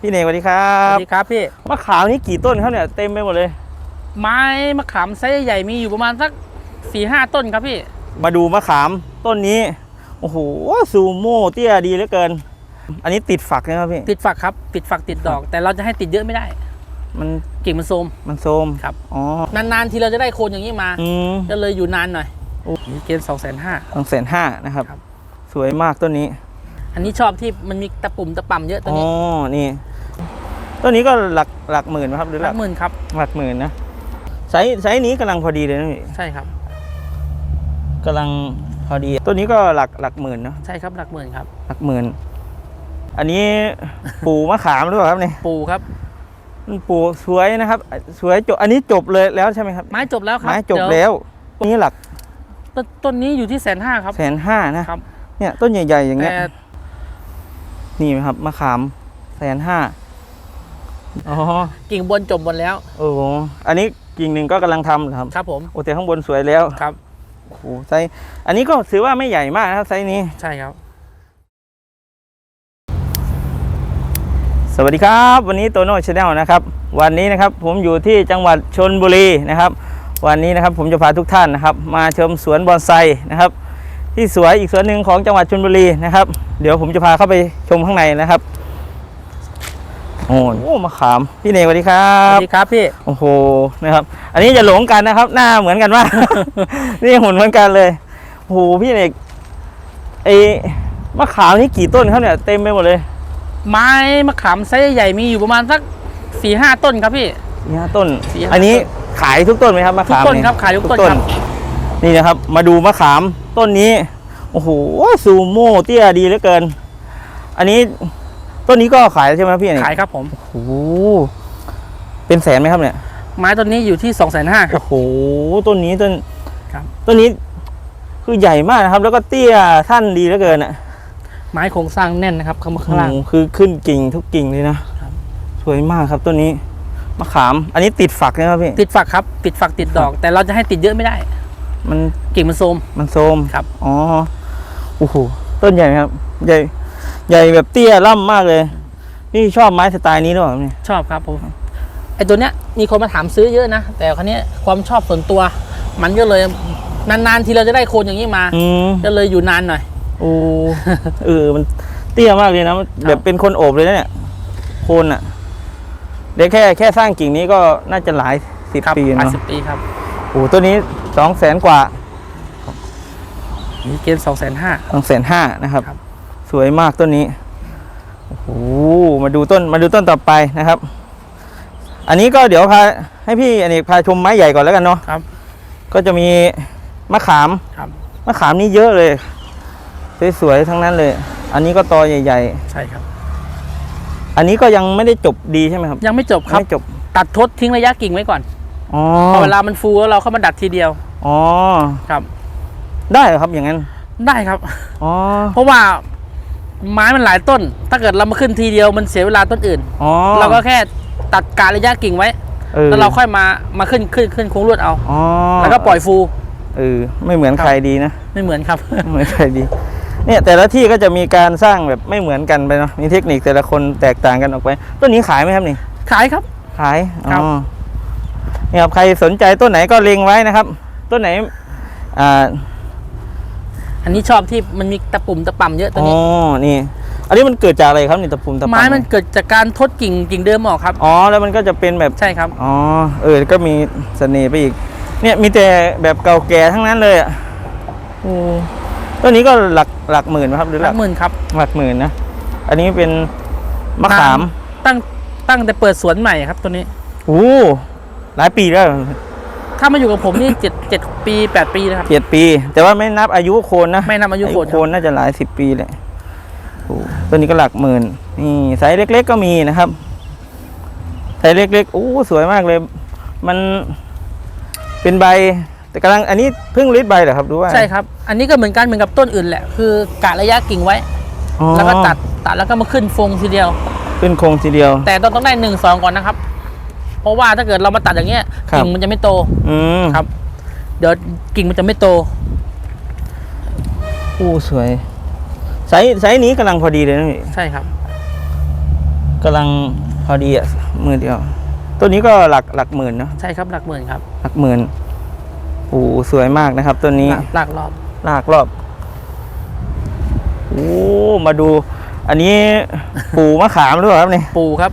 พี่เนกสวัสดีครัสบวัสดีครับพี่ มะขามนี่กี่ต้นครับเนี่ยเต็มไปหมดเลย ไม้มะขามไซส์ใหญ่มีอยู่ประมาณสักสี่ห้าต้นครับพี่ มาดูมะขามต้นนี้โอ้โหซูโม่เตี้ยดีเหลือเกิน อันนี้ติดฝักนะครับพี่ติดฝักครับ ติดฝักติดดอก แต่เราจะให้ติดเยอะไม่ได้ มันกิ่งมันโทรม มันโซมครับ อ๋อนานๆทีเราจะได้โคนอย่างนี้มาอืม ก็เลยอยู่นานหน่อยโอ้ นี่เกณฑ์สองแสนห้า สองแสนห้านะครับ ครับ สวยมากต้นนี้อันนี้ชอบที่มันมีตะปุ่มตะป่ำเยอะตัวอ๋อนี้ นี่ ต้นนี้ก็หลักหลักหมื่นไหมครับหรือหหลัลักกหมื่นครับ หลักหมื่นนะไซส์ไซส์นี้กำลังพอดีเลยนะพี่ใช่ครับ กำลังพอดีต้นนี้ก็หลักหลักหมื่นเนอะใช่ครับหลักหมื่นครับ หลักหมื่นอันนี้ปลูมะขามหรือเปล่าครับเนี่ยปูครับมันปลูสวยนะครับ สวยจบอันนี้จบเลยแล้วใช่ไหมครับไม้จบแล้วครับไม้จบเดี๋ยแล้วต้นนี้หลักต้นต้นนี้อยู่ที่แสนห้าครับ แสนห้านะครับ เนี่ยต้นใหญ่ๆอย่างเงี้แต่ยนี่ไหมครับมะขามแสนห้า อ๋อกิ่งบนจบหมดแล้ว โอ้โหอันนี้กิ่งหนึ่งก็กำลังทำเหรอครับ ครับผมโอ้แต่ข้างบนสวยแล้วครับ โอ้โหไซส์อันนี้ก็ถือว่าไม่ใหญ่มากนะครับไซส์นี้ ใช่ครับ สวัสดีครับ วันนี้โตโน่ชาแนลนะครับ วันนี้นะครับผมอยู่ที่จังหวัดชนบุรีนะครับ วันนี้นะครับผมจะพาทุกท่านนะครับ มาชมสวนบอนไซนะครับ ที่สวยอีกสวนหนึ่งของจังหวัดชนบุรีนะครับ เดี๋ยวผมจะพาเข้าไปชมข้างในนะครับ โอ้โหมะขาม พี่เนกสวัสดีครัสวับสดีครับพี่ โอ้โห นะครับ อันนี้จะหลงกันนะครับ หน้าเหมือนกันมาก นี่หุ่นเหมือนกันเลยโอ้โหพี่เนกไอ้มะขามนี่กี่ต้นครับเนี่ย เต็มไปหมดเลย ไม้มะขามไซส์ใหญ่มีอยู่ประมาณสักสี่ห้าต้นครับพี่สี่ห้าต้นสี่ห้าอันนี้ขายทุกต้นไหมครับมะทุกขามต้นครับขายทุกต้นครับ นี่นะครับ มาดูมะขามต้นนี้ โอ้โหซูโม่เตี้ยดีเหลือเกิน อันนี้ ต้นนี้ก็ขายใช่ไหมพี่เนี่ยขายครับผมโอ้โหเป็นแสนไหมครับเนี่ย ไม้ต้นนี้อยู่ที่สองแสนห้าครับโอ้โหต้นนี้ต้นครับต้นนี้คือใหญ่มากนะครับ แล้วก็เตี้ยท่านดีเหลือเกินอะไม้โครงสร้างแน่นนะครับข้างบนโอ้ข้างล่างโหคือขึ้นกิ่งทุกกิ่งเลยนะครับสวยมากครับต้นนี้มะขาม อันนี้ติดฝักนะครับพี่ติดฝักครับ ติดฝักติดดอก แต่เราจะให้ติดเยอะไม่ได้ มันกิ่งมันโทรมมันโซมครับอ๋อโอ้โหต้นใหญ่ไหมครับ ใหญ่ ใหญ่แบบเตี้ยล่ำมากเลย นี่ชอบไม้สไตล์นี้หรือเปล่าเนี่ยชอบครับผมไอตัวเนี้ยมีคนมาถามซื้อเยอะนะ แต่ครั้นี้ยความชอบส่วนตัว มันก็เลยนานๆทีเราจะได้โคนอย่างนี้มาอืมก็เลยอยู่นานหน่อย โอ้เออมันเตี้ยมากเลยนะมันแบบเป็นคนโอบเลยนะเนี่ยโคนอะเดี๋ยวแค่แค่สร้างกิ่งนี้ก็น่าจะหลายสิบครับปีหลายเนาะสิบปีครับโอ้ตัวนี้สองแสนกว่านี่เกณฑ์สองแสนห้า สองแสนห้านะครับ ครับ สวยมากต้นนี้โอ้โหมาดูต้นมาดูต้นต่อไปนะครับ อันนี้ก็เดี๋ยวพาให้พี่อเนกพาชมไม้ใหญ่ก่อนแล้วกันเนาะครับ ก็จะมีมะขามครับมะขามนี่เยอะเลย สวยๆทั้งนั้นเลย อันนี้ก็ตอใหญ่ใช่ครับ ๆ อันนี้ก็ยังไม่ได้จบดีใช่ไหมครับยังไม่จบครับ ไม่จบตัดทดทิ้งระยะกิ่งไว้ก่อนอ๋อพอเวลามันฟูแล้วเราเข้ามาดัดทีเดียวอ๋อครับ ได้เหรอครับอย่างนั้น ได้ครับ อ๋อเพราะว่า ไม้มันหลายต้น ถ้าเกิดเรามาขึ้นทีเดียวมันเสียเวลาต้นอื่นอ๋อเราก็แค่ตัดการระยะกิ่งไว้เออแล้วเราค่อยมามาขึ้นขึ้นขึ้นโค้งลวดเอา อ๋อแล้วก็ปล่อยฟู เออไม่เหมือนครับใครดีนะไม่เหมือนครับ ไม่เหมือนใครดี เนี่ยแต่ละที่ก็จะมีการสร้างแบบไม่เหมือนกันไปเนาะมีเทคนิคแต่ละคนแตกต่างกันออกไปต้นนี้ขายไหมครับนี่ ขายครับ ขายครับอ๋อนี่ครับใครสนใจต้นไหนก็เล็งไว้นะครับ ต้นไหนอ่า อันนี้ชอบที่มันมีตะปุ่มตะป่ำเยอะตัวอ๋อนี้ นี่ อันนี้มันเกิดจากอะไรครับนี่ตะปุ่มตะปำไม้มันเกิดจากการทดกิ่งกิ่งเดิมออกครับ อ๋อแล้วมันก็จะเป็นแบบ ใช่ครับ อ๋อเออก็มีเสน่ห์ไปอีก เนี่ยมีแต่แบบเก่าแก่ทั้งนั้นเลยอะอืมต้นนี้ก็หลักหลักหมื่นไหมครับหรือหหลัลักกหมื่นครับหลักหมื่นนะอันนี้เป็นมะขามตั้งตั้งแต่เปิดสวนใหม่ครับตัวนี้ โอ้หลายปีแล้ว ถ้ามาอยู่กับผมนี่เจ็ดเจ็ดปีแปดปีนะครับ เจ็ดปี แต่ว่าไม่นับอายุโคนนะไม่นับอายุโคนครับโคนน่าจะหลายสิบปีแหละโอ้ต้นนี้ก็หลักหมื่นนี่ไซส์เล็ก ๆ ก็มีนะครับไซส์เล็กๆโอ้สวยมากเลย มันเป็นใบ แต่กำลังอันนี้เพิ่งริดใบเหรอครับดูว่าใช่ครับ อันนี้ก็เหมือนกันเหมือนกับต้นอื่นแหละ คือกะระยะกิ่งไว้อ๋อแล้วก็ตัดตัดแล้วก็มาขึ้นฟงทีเดียว ขึ้นโครงทีเดียว แต่ต้องต้องได้หนึ่งสองก่อนนะครับเพ ราะว่าถ้าเกิดเรามาตัดอย่างเงี้ยครับ กิ่งมันจะไม่โตอืมครับ เดี๋ยวกิ่งมันจะไม่โตโอ้สวยไซส์ไซส์นี้กำลังพอดีเลยนะพี่ใช่ครับ กำลังพอดีอะมือเดียวต้นนี้ก็หลักหลักหมื่นเนาะใช่ครับหลักหมื่นครับหลักหมื่นโอ้สวยมากนะครับต้นนี้หลักหลักรอบลากรอบ โอ้ มาดู อันนี้ ปูมะขามหรือเปล่าครับเนี่ย ปูครับ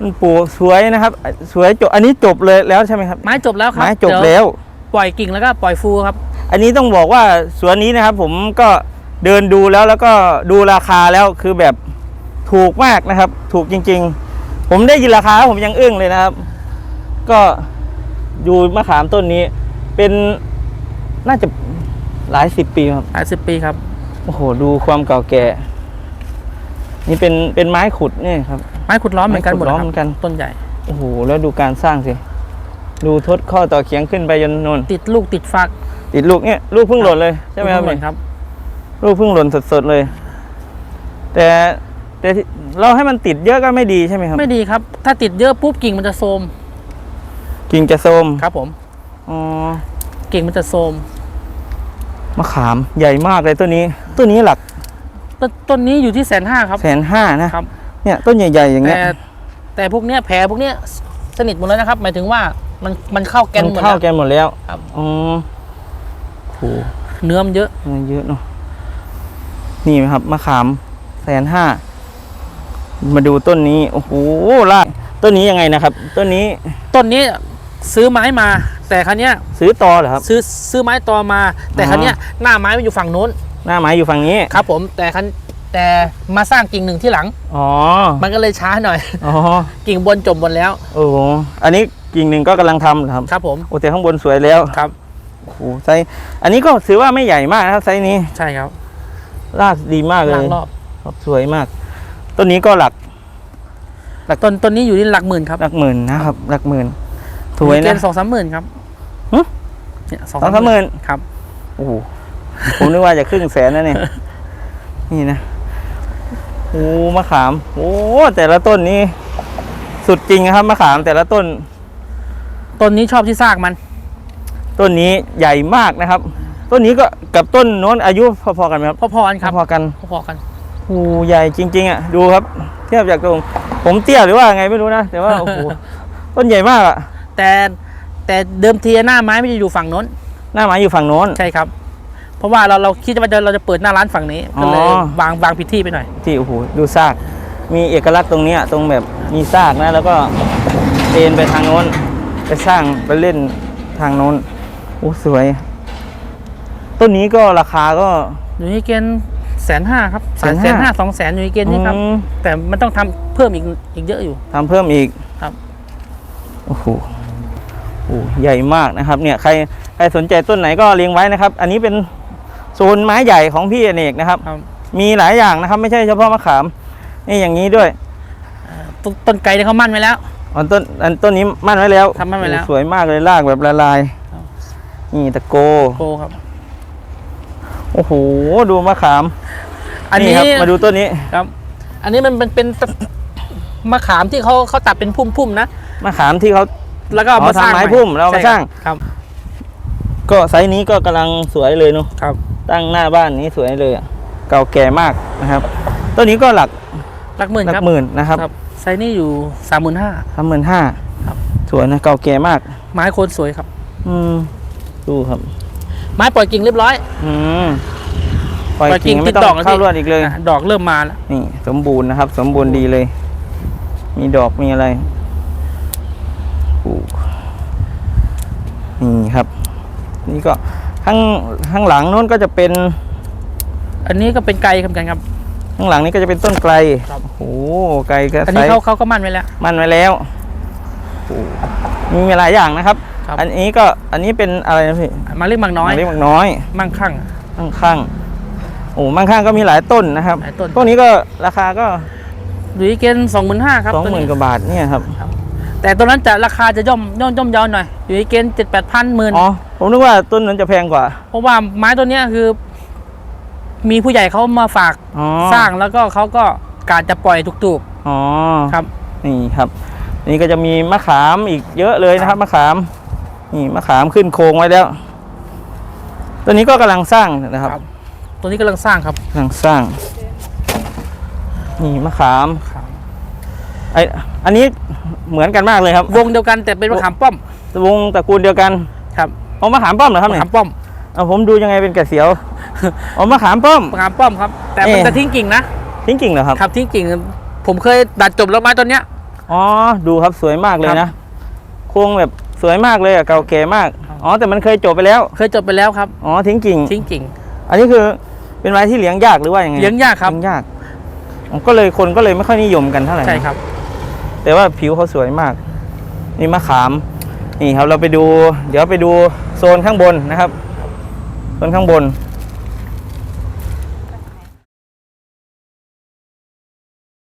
มันปูสวยนะครับ สวยจบอันนี้จบเลยแล้วใช่ไหมครับไม้จบแล้วครับไม้จบเดี๋ยแล้ว ปล่อยกิ่งแล้วก็ปล่อยฟูครับ อันนี้ต้องบอกว่าสวนนี้นะครับ ผมก็เดินดูแล้วแล้วก็ดูราคาแล้วคือแบบถูกมากนะครับ ถูกจริง ๆ ผมได้ยินราคาแล้วผมยังอึ้งเลยนะครับ ก็ดูมะขามต้นนี้ เป็นน่าจะหลายสิบปีครับหลายสิบปีครับโอ้โหดูความเก่าแก่ นี่เป็นเป็นไม้ขุดนี่ครับไม้ขุดล้อมเหมือนกันหมดไม้ขุดล้อมคเหมือนกันรับต้นใหญ่โอ้โหแล้วดูการสร้างสิ ดูทดข้อต่อเขียงขึ้นไปจนนนติดลูกติดฟัก ติดลูกเนี่ยลูกเพิ่งหล่นเลยใช่ไหมครับทุกนเนี่ยครับ ลูกเพิ่งหล่นสดๆเลย แต่แต่ที่เราให้มันติดเยอะก็ไม่ดีใช่ไหมครับ ไม่ดีครับ ถ้าติดเยอะปุ๊บกิ่งมันจะโทรมกิ่งจะโทรมครับ ผมอ๋อกิ่งมันจะโทรมมะขามใหญ่มากเลยต้นนี้ต้นนี้หลักต้นต้นนี้อยู่ที่แสนห้าครับแสนห้านะครับ เนี่ยต้นใหญ่ๆอย่างเงี้แต่ยแต่พวกเนี้ยแผลพวกเนี้ยสนิทหมดแล้วนะครับ หมายถึงว่ามันมันเข้าแกนมันหมดเข้าแล้วแกนหมดแล้วครับอ๋อโหเนื้อมันเยอะมันเยอะเนาะนี่ไหมครับมะขามแสนห้ามาดูต้นนี้โอ้โหลากต้นนี้ยังไงนะครับ ต้นนี้ต้นนี้ซื้อไม้มา แต่ครั้นี้ยซื้อตอเหรอครับ ซื้อซื้อไม้ตอมา แต่อ๋อครั้นี้ยหน้าไม้มันอยู่ฝั่งนู้น หน้าไม้อยู่ฝั่งนี้ครับ ผมแต่คัน แต่มาสร้างกิ่งหนึ่งที่หลัง อ๋อ มันก็เลยช้าหน่อย อ๋อ กิ่งบนจบบนแล้ว โอ้โห อันนี้กิ่งหนึ่งก็กำลังทำเหรอครับ ครับผม โอ้แต่ข้างบนสวยแล้ว ครับโอ้โหไซส์อันนี้ก็ถือว่าไม่ใหญ่มากนะครับไซส์นี้ ใช่ครับ รากดีมากเลหลัยงรอบครับสวยมาก ต้นนี้ก็หลักต้นต้นนี้อยู่ที่หลักหมื่นครับ หลักหมื่นนะครับ หลักหมื่นสวยมีเกนะณฑ์สองสามหมื่นครับหึเนี่ยสองสองสามหมื่นครับ โอ้โห ผมนึกว่าจะครึ่งแสนนะเนี่ย นี่นะ โอ้มะขาม โอ้แต่ละต้นนี้ สุดจริงนะครับมะขามแต่ละต้น ต้นนี้ชอบที่ซากมัน ต้นนี้ใหญ่มากนะครับ ต้นนี้ก็กับต้นโน้นอายุพอๆกันไหมครับพอๆกันครับพอๆกันพอๆกันโอ้ใหญ่จริง ๆ อะ ดูครับ เทียบจากตรง ผมเตี้ยหรือว่าไงไม่รู้นะแต่ว่าโอ้โหต้นใหญ่มากอะแต่แต่เดิมทีหน้าไม้มันจะอยู่ฝั่งโน้น หน้าไม้อยู่ฝั่งโน้นใช่ครับ เพราะว่าเราเราคิดว่าจะเราจะเปิดหน้าร้านฝั่งนี้ก็เลยอ๋อวางวางผิดที่ไปหน่อย ที่โอ้โหดูซากมีเอกลักษณ์ตรงเนี้ยตรงแบบมีซากนะแล้วก็เอ็นไปทางโน้น ไปสร้างไปเล่นทางโน้นโอ้สวย ต้นนี้ก็ราคาก็ อยู่ในเกณฑ์แสนห้าครับแสน150,000แสนห้าสองแสนอยู่ในเกณฑ์นี้ครับ อืมแต่มันต้องทำเพิ่มอีกอีกเยอะอยู่ ทำเพิ่มอีกครับ โอ้โหโอ้ใหญ่มากนะครับ เนี่ยใครใครสนใจต้นไหนก็เลี้ยงไว้นะครับ อันนี้เป็น โซนไม้ใหญ่ของพี่อเนกนะครับ ครับมีหลายอย่างนะครับ ไม่ใช่เฉพาะมะขาม นี่อย่างนี้ด้วยต้นต้นไก่ที่เขามั่นไว้แล้วอ๋อต้นอันต้นนี้มั่นไว้แล้วทำมั่นไว้แล้วโอ้สวยมากเลยรากแบบละลายครับนี่ตะโก โกครับ โอ้โห ดูมะขามอันนี้ครับมาดูต้นนี้ครับ อันนี้มันเป็นเป็นมะขามที่เขาเขาตัดเป็นพุ่มๆนะ มะขามที่เขา แล้วก็เอาอ๋อมาสร้างทำไม้ใหพุ่มแล้วเอามาใช่คบสร้าง ครับ ก็ไซส์นี้ก็กำลังสวยเลยเนาะ ครับ ตั้งหน้าบ้านนี้สวยเลยอะเก่าแก่มากนะครับต้นนี้ก็หลักหลักหมื่นหลัครับหมื่นนะครับครับไซส์นี้อยู่สามหมื่นห้า สามหมื่นห้าครับ สวยนะเก่าแก่มาก ไม้โคนสวยครับ อืมดูครับ ไม้ปล่อยกิ่งเรียบร้อย อืมปล่อยปล่อยกิ่กิ่งงติไม่ดต้ดออกงแล้วเข้าพี่ รวดอีกเลย อะดอกเริ่มมาแล้ว นี่สมบูรณ์นะครับ สมบูรณ์ดีเลย มีดอกมีอะไรโอ้นี่ครับ นี่ก็ ข้างข้างหลังนู้นก็จะเป็น อันนี้ก็เป็นไกลเหมือนกันครับ ข้างหลังนี้ก็จะเป็นต้นไกลครับโอ้โหไกลก็อันไซนี้ส์เขาเขาก็มั่นไว้แล้ว มันไว้แล้วโอ้โหมีหลายอย่างนะครับครับ อันนี้ก็อันนี้เป็นอะไรนะพี่มาเรียกมังน้อยเล็กมากน้อย มั่งคั่งข้างข้างโอ้ข้างข้างก็มีหลายต้นนะครับหลายต้นพวกนี้ก็ราคาก็อยู่ที่เกณฑ์สองหมื่นห้าครับสองตัวหมื่นนี้กว่าบาทเนี่ยครับ แต่ตัวนั้นจะราคาจะย่อมย่อมย่อมเยาวหน่อย อยู่ที่เกณฑ์เจ็ดแปดพันหมื่นอ๋อ ผมนึกว่าต้นนั้นจะแพงกว่า เพราะว่าไม้ตัวเนี้ยคือ มีผู้ใหญ่เขามาฝากอ๋อสร้างแล้วก็เขาก็การจะปล่อยถูกอ๋อๆครับ นี่ครับ นี่ก็จะมีมะขามอีกเยอะเลยนะครับมะขาม นี่มะขามขึ้นโครงไว้แล้ว ตัวนี้ก็กำลังสร้างนะครับครับ ตัวนี้กำลังสร้างครับกำลังสร้าง นี่มะขาม ไออันนี้ เหมือนกันมากเลยครับ วงเดียวกันแต่เป็นมะขามป้อม วงตระกูลเดียวกันครับเอามะขามป้อมเหรอครับมะเนี่ยขามป้อมเอาผมดูยังไงเป็นกระเสียวเอามะขามป้อม มะขามป้อมครับ แต่มันเอ๊ะ จะทิ้งกิ่งนะทิ้งกิ่งเหรอครับ ครับทิ้งกิ่ง ผมเคยดัดจบแล้วไม้ต้นเนี้ย อ๋อ ดูครับสวยมากเลยครันะบโครงแบบสวยมากเลยอะเก่าแก่มากอ๋อ แต่มันเคยจบไปแล้ว เคยจบไปแล้วครับ อ๋อ ทิ้งกิ่ง ทิ้งกิ่ง อันนี้คือเป็นไม้ที่เลี้ยงยากหรือว่ายังไงเลี้ยงยากครับ เลี้ยงยากอ๋อก็เลยคนก็เลยไม่ค่อยนิยมกันเท่าไหร่นะใช่ครับ แต่ว่าผิวเขาสวยมาก นี่มะขาม นี่ครับเราไปดู เดี๋ยวไปดูโซนข้างบนนะครับ โซนข้างบน